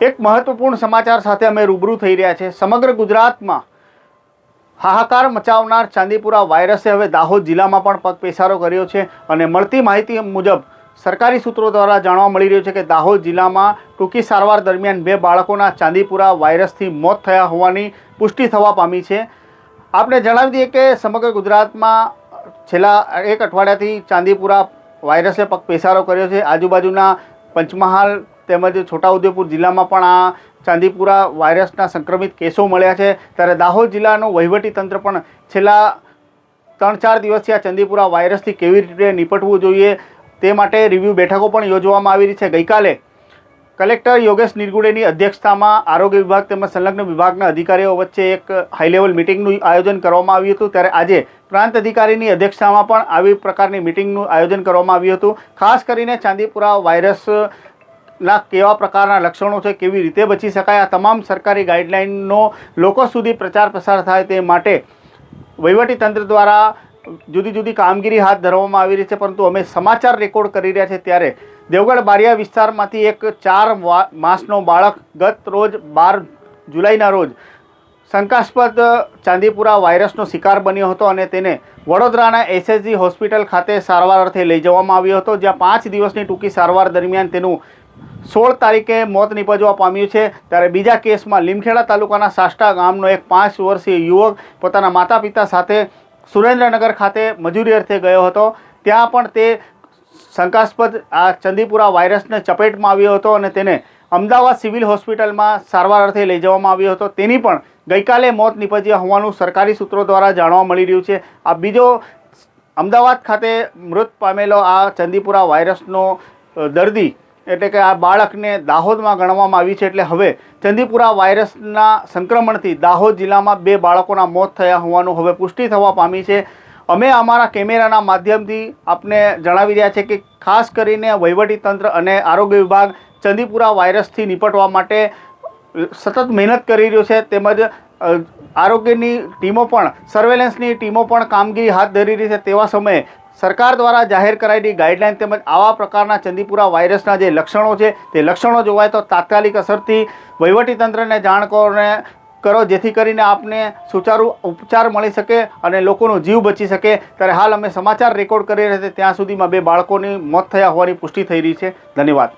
એક મહત્વપૂર્ણ સમાચાર સાથે અમે રૂબરૂ થઈ રહ્યા છે. સમગ્ર ગુજરાતમાં હાહાકાર મચાવનાર ચાંદીપુરા વાયરસે હવે દાહોદ જિલ્લામાં પણ પગપેસારો કર્યો છે અને મળતી માહિતી મુજબ સરકારી સૂત્રો દ્વારા જાણવા મળી રહ્યું છે કે દાહોદ જિલ્લામાં ટૂંકી સારવાર દરમિયાન બે બાળકોના ચાંદીપુરા વાયરસથી મોત થયા હોવાની પુષ્ટિ થવા પામી છે. આપણે જણાવી દઈએ કે સમગ્ર ગુજરાતમાં છેલ્લા એક અઠવાડિયાથી ચાંદીપુરા વાયરસે પગ પેસારો કર્યો છે. આજુબાજુના પંચમહાલ તેમજ છોટાઉદેપુર જિલ્લામાં પણ આ ચાંદીપુરા વાયરસના સંક્રમિત કેસો મળ્યા છે. ત્યારે દાહોદ જિલ્લાનું વહીવટી તંત્ર પણ છેલ્લા ત્રણ ચાર દિવસથી આ ચાંદીપુરા વાયરસથી કેવી રીતે નિપટવું જોઈએ તે માટે રિવ્યૂ બેઠકો પણ યોજવામાં આવી રહી છે. ગઈકાલે કલેક્ટર યોગેશ નિરગુડેની અધ્યક્ષતામાં આરોગ્ય વિભાગ તેમજ સંલગ્ન વિભાગના અધિકારીઓ વચ્ચે એક હાઈ લેવલ મિટિંગનું આયોજન કરવામાં આવ્યું હતું. ત્યારે આજે પ્રાંત અધિકારીની અધ્યક્ષતામાં પણ આવી પ્રકારની મિટિંગનું આયોજન કરવામાં આવ્યું હતું. ખાસ કરીને ચાંદીપુરા વાયરસના કેવા પ્રકારના લક્ષણો છે, કેવી રીતે બચી શકાય, આ તમામ સરકારી ગાઈડલાઇનનો લોકો સુધી પ્રચાર પ્રસાર થાય તે માટે તંત્ર દ્વારા જુદી જુદી કામગીરી હાથ ધરવામાં આવી રહી છે, પરંતુ અમે સમાચાર રેકોર્ડ કરી રહ્યા છે ત્યારે દેવગઢ બારિયા વિસ્તારમાંથી એક ચાર માસનો બાળક ગત રોજ બાર જુલાઈના રોજ શંકાસ્પદ ચાંદીપુરા વાયરસનો શિકાર બન્યો હતો અને તેને વડોદરાના એસએસજી હોસ્પિટલ ખાતે સારવાર અર્થે લઈ જવામાં આવ્યો હતો, જ્યાં પાંચ દિવસની ટૂંકી સારવાર દરમિયાન તેનું સોળ તારીખે મોત નીપજવા પામ્યું છે. ત્યારે બીજા કેસમાં લીમખેડા તાલુકાના સાષ્ટા ગામનો એક પાંચ વર્ષીય યુવક પોતાના માતા પિતા સાથે સુરેન્દ્રનગર ખાતે મજૂરી અર્થે ગયો હતો. ત્યાં પણ તે શંકાસ્પદ આ ચંદીપુરા વાયરસને ચપેટમાં આવ્યો હતો અને તેને અમદાવાદ સિવિલ હોસ્પિટલમાં સારવાર અર્થે લઈ જવામાં આવ્યો હતો. તેની પણ ગઈકાલે મોત નિપજ્યા હોવાનું સરકારી સૂત્રો દ્વારા જાણવા મળી રહ્યું છે. આ બીજો અમદાવાદ ખાતે મૃત પામેલો આ ચંદીપુરા વાયરસનો દર્દી એટલે કે આ બાળકને દાહોદમાં ગણવામાં આવી છે એટલે હવે ચંદીપુરા વાયરસના સંક્રમણથી દાહોદ જિલ્લામાં બે બાળકોના મોત થયા હોવાનું હવે પુષ્ટિ થવા પામી છે. અમે અમારા કેમેરાના માધ્યમથી આપને જણાવી રહ્યા છે કે ખાસ કરીને વહીવટી તંત્ર અને આરોગ્ય વિભાગ ચંદીપુરા વાયરસથી નિપટવા માટે સતત મહેનત કરી રહ્યું છે. તેમજ આરોગ્યની ટીમો પણ, સર્વેલન્સની ટીમો પણ કામગીરી હાથ ધરી રહી છે. તેવા સમયે સરકાર દ્વારા જાહેર કરાયેલી ગાઈડલાઇન તેમજ આવા પ્રકારના ચંદીપુરા વાયરસના જે લક્ષણો છે, તે લક્ષણો જોવાય તો તાત્કાલિક અસરથી વહીવટીતંત્રને જાણ કરોને કરો, જેથી કરીને આપને સુચારુ ઉપચાર મળી શકે અને લોકોનો જીવ બચી શકે. ત્યારે હાલ અમે સમાચાર રેકોર્ડ કરી રહ્યા છે ત્યાં સુધીમાં બે બાળકોની મોત થયા હોવાની પુષ્ટિ થઈ રહી છે. ધન્યવાદ.